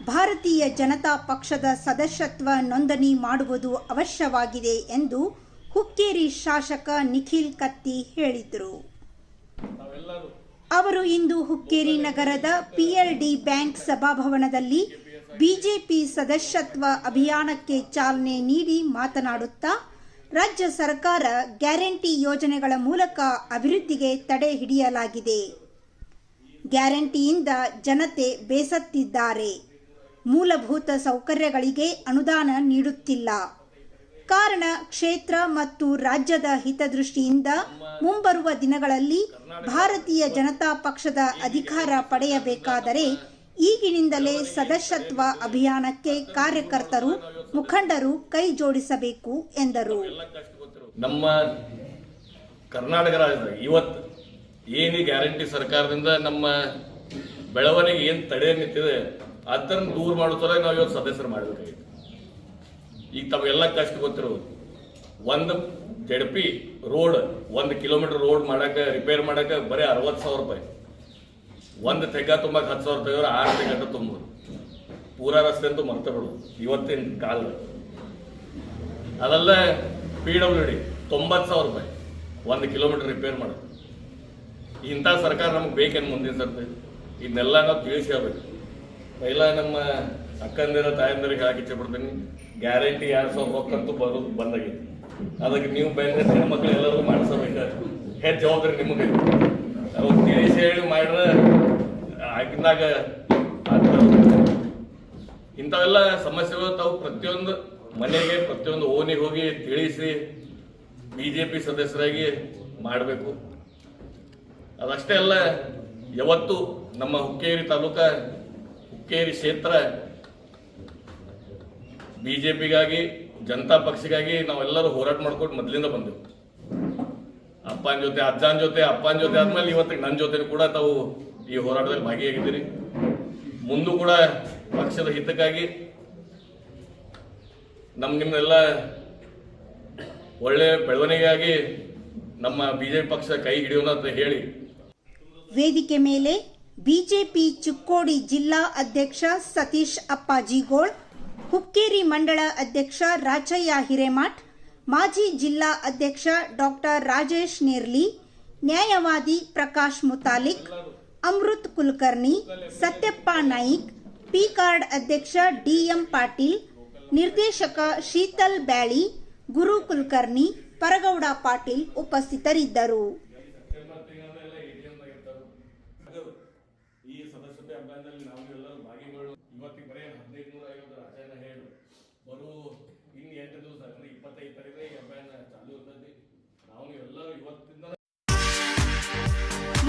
ಭಾರತೀಯ ಜನತಾ ಪಕ್ಷದ ಸದಸ್ಯತ್ವ ನೋಂದಣಿ ಮಾಡುವುದು ಅವಶ್ಯವಾಗಿದೆ ಎಂದು ಹುಕ್ಕೇರಿ ಶಾಸಕ ನಿಖಿಲ್ ಕತ್ತಿ ಹೇಳಿದರು. ಅವರು ಇಂದು ಹುಕ್ಕೇರಿ ನಗರದ ಪಿಎಲ್ಡಿ ಬ್ಯಾಂಕ್ ಸಭಾಭವನದಲ್ಲಿ ಬಿಜೆಪಿ ಸದಸ್ಯತ್ವ ಅಭಿಯಾನಕ್ಕೆ ಚಾಲನೆ ನೀಡಿ ಮಾತನಾಡುತ್ತಾ, ರಾಜ್ಯ ಸರ್ಕಾರ ಗ್ಯಾರಂಟಿ ಯೋಜನೆಗಳ ಮೂಲಕ ಅಭಿವೃದ್ಧಿಗೆ ತಡೆ ಹಿಡಿಯಲಾಗಿದೆ. ಗ್ಯಾರಂಟಿಯಿಂದ ಜನತೆ ಬೇಸತ್ತಿದ್ದಾರೆ. ಮೂಲಭೂತ ಸೌಕರ್ಯಗಳಿಗೆ ಅನುದಾನ ನೀಡುತ್ತಿಲ್ಲ. ಕಾರಣ ಕ್ಷೇತ್ರ ಮತ್ತು ರಾಜ್ಯದ ಹಿತದೃಷ್ಟಿಯಿಂದ ಮುಂಬರುವ ದಿನಗಳಲ್ಲಿ ಭಾರತೀಯ ಜನತಾ ಪಕ್ಷದ ಅಧಿಕಾರ ಪಡೆಯಬೇಕಾದರೆ ಈಗಿನಿಂದಲೇ ಸದಸ್ಯತ್ವ ಅಭಿಯಾನಕ್ಕೆ ಕಾರ್ಯಕರ್ತರು, ಮುಖಂಡರು ಕೈ ಜೋಡಿಸಬೇಕು ಎಂದರು. ನಮ್ಮ ಕರ್ನಾಟಕ ರಾಜ್ಯದ ಇವತ್ತು ಏನು ಗ್ಯಾರಂಟಿ ಸರ್ಕಾರದಿಂದ ನಮ್ಮ ಬೆಳವಣಿಗೆ ಏನು ತಡೆ ನಿಂತಿದೆ ಅದನ್ನು ದೂರ ಮಾಡೋ ನಾವು ಇವತ್ತು ಸದಸ್ಯರು ಮಾಡಬೇಕಾಗಿತ್ತು. ಈಗ ತಾವೆಲ್ಲ ಕಷ್ಟ ಗೊತ್ತಿರೋದು. ಒಂದು ಜಡಪಿ ರೋಡ್, ಒಂದು ಕಿಲೋಮೀಟರ್ ರೋಡ್ ಮಾಡಕ್ಕೆ ರಿಪೇರ್ ಮಾಡಕ್ಕೆ ಬರೀ ಅರವತ್ತು ಸಾವಿರ ರೂಪಾಯಿ. ಒಂದು ತೆಗ್ಗ ತುಂಬಕ್ಕೆ ಹತ್ತು ಸಾವಿರ ತೆಗೆದ್ರೆ ಆರು ತೆಗ್ಗ ತುಂಬೋದು ಪೂರಾ ರಸ್ತೆ ಅಂತೂ ಮರ್ತ ಬಿಡು ಇವತ್ತಿನ ಕಾಲ. ಅದೆಲ್ಲ ಪಿ ಡಬ್ಲ್ಯೂ ಡಿ ತೊಂಬತ್ತು ಸಾವಿರ ರೂಪಾಯಿ ಒಂದು ಕಿಲೋಮೀಟರ್ ರಿಪೇರ್ ಮಾಡೋದು. ಇಂಥ ಸರ್ಕಾರ ನಮಗೆ ಬೇಕೇನು ಮುಂದಿನ ಸರ್ತಿ? ಇದನ್ನೆಲ್ಲ ನಾವು ತಿಳಿಸಿ ಹೇಳ್ಬೇಕು. ಪೈಲ ನಮ್ಮ ಅಕ್ಕಂದಿರ, ತಾಯಂದಿರಿಗೆ ಹೇಳಕ್ಕೆ ಇಚ್ಛೆಪಡ್ತೀನಿ ಗ್ಯಾರಂಟಿ ಎರಡು ಸಾವಿರ ರೊಕ್ಕಂತೂ ಬರೋದು ಬಂದಾಗೈತಿ. ಅದಕ್ಕೆ ನೀವು ಬೇರೆ ಮಕ್ಕಳು ಎಲ್ಲರೂ ಮಾಡಿಸಬೇಕು. ಹೆಚ್ಚು ಜವಾಬ್ದಾರಿ ನಿಮಗೆ. ಅವ್ರು ತಿಳಿಸಿ ಹೇಳಿ ಮಾಡ್ರೆ ಆಗಿದ್ದಾಗ ಇಂಥವೆಲ್ಲ ಸಮಸ್ಯೆಗಳು ತಾವು ಪ್ರತಿಯೊಂದು ಮನೆಗೆ, ಪ್ರತಿಯೊಂದು ಓನಿಗೆ ಹೋಗಿ ತಿಳಿಸಿ ಬಿ ಜೆ ಪಿ ಸದಸ್ಯರಾಗಿ ಮಾಡಬೇಕು. ಅದಷ್ಟೇ ಅಲ್ಲ, ಯಾವತ್ತು ನಮ್ಮ ಹುಕ್ಕೇರಿ ತಾಲೂಕ ಹುಕ್ಕೇರಿ ಕ್ಷೇತ್ರ ಬಿಜೆಪಿಗಾಗಿ, ಜನತಾ ಪಕ್ಷಗಾಗಿ ನಾವೆಲ್ಲರೂ ಹೋರಾಟ ಮಾಡ್ಕೊಂಡು ಮೊದಲಿಂದ ಬಂದೆವು. ಅಪ್ಪನ ಜೊತೆ, ಅಜ್ಜನ ಜೊತೆ, ಅಪ್ಪನ ಜೊತೆ ಆದ್ಮೇಲೆ ಇವತ್ತಿಗೆ ನನ್ನ ಜೊತೆ ಕೂಡ ತಾವು ಈ ಹೋರಾಟದಲ್ಲಿ ಭಾಗಿಯಾಗಿದ್ದೀರಿ. ಮುಂದೂ ಕೂಡ ಪಕ್ಷದ ಹಿತಕ್ಕಾಗಿ ನಮ್ಮ ನಿಮ್ಮೆಲ್ಲ ಒಳ್ಳೆ ಬೆಳವಣಿಗೆಯಾಗಿ ನಮ್ಮ ಬಿಜೆಪಿ ಪಕ್ಷ ಕೈ ಹಿಡಿಯೋಣ ಅಂತ ಹೇಳಿ. ವೇದಿಕೆ ಮೇಲೆ ಬಿಜೆಪಿ ಚಿಕ್ಕೋಡಿ ಜಿಲ್ಲಾ ಅಧ್ಯಕ್ಷ ಸತೀಶ್ ಅಪ್ಪಾಜಿಗೋಳ್ ಹುಕ್ಕೇರಿ ಮಂಡಳ ಅಧ್ಯಕ್ಷ ರಾಚಯ್ಯ ಹಿರೇಮಠ್, ಮಾಜಿ ಜಿಲ್ಲಾ ಅಧ್ಯಕ್ಷ ಡಾಕ್ಟರ್ ರಾಜೇಶ್ ನೇರ್ಲಿ, ನ್ಯಾಯವಾದಿ ಪ್ರಕಾಶ್ ಮುತಾಲಿಕ್, ಅಮೃತ್ ಕುಲಕರ್ಣಿ, ಸತ್ಯಪ್ಪ ನಾಯಿಕ್, ಪಿ ಕಾರ್ಡ್ ಅಧ್ಯಕ್ಷ ಡಿಎಂ ಪಾಟೀಲ್, ನಿರ್ದೇಶಕ ಶೀತಲ್ ಬ್ಯಾಳಿ, ಗುರು ಕುಲಕರ್ಣಿ, ಪರಗೌಡ ಪಾಟೀಲ್ ಉಪಸ್ಥಿತರಿದ್ದರು.